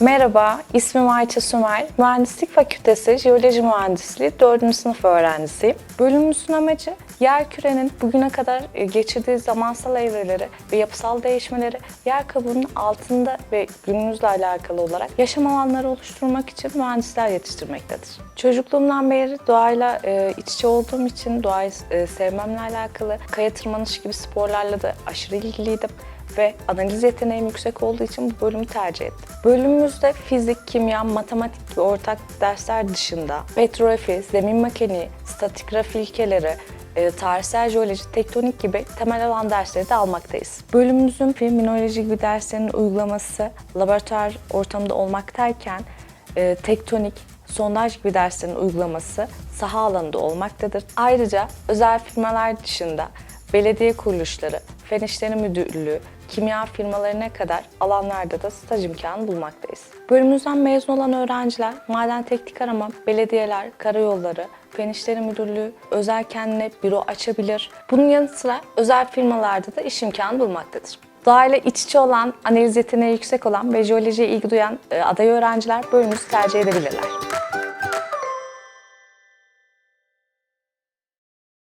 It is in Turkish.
Merhaba, ismim Ayça Sümer. Mühendislik Fakültesi Jeoloji Mühendisliği 4. sınıf öğrencisiyim. Bölümümüzün amacı yer kürenin bugüne kadar e, geçirdiği zamansal evreleri ve yapısal değişmeleri yer kabuğunun altında ve günümüzle alakalı olarak yaşam alanları oluşturmak için mühendisler yetiştirmektedir. Çocukluğumdan beri doğayla e, iç içe olduğum için doğayı e, sevmemle alakalı kaya tırmanışı gibi sporlarla da aşırı ilgiliydim ve analiz yeteneğim yüksek olduğu için bu bölümü tercih ettim. Bölümümüzde fizik, kimya, matematik gibi ortak dersler dışında petrografi, zemin mekaniği, stratigrafi ilkeleri, e, tarihsel jeoloji, tektonik gibi temel alan dersleri de almaktayız. Bölümümüzün minoloji gibi derslerin uygulaması laboratuvar ortamında olmaktayken e, tektonik, sondaj gibi derslerin uygulaması saha alanında olmaktadır. Ayrıca özel firmalar dışında belediye kuruluşları, Fen İşleri Müdürlüğü, kimya firmalarına kadar alanlarda da staj imkanı bulmaktayız. Bölümümüzden mezun olan öğrenciler maden teknik arama, belediyeler, karayolları, Fen İşleri Müdürlüğü, özel kendine büro açabilir. Bunun yanı sıra özel firmalarda da iş imkanı bulmaktadır. Doğayla iç içe olan, analiz yeteneği yüksek olan ve jeolojiye ilgi duyan e, aday öğrenciler bölümümüzü tercih edebilirler.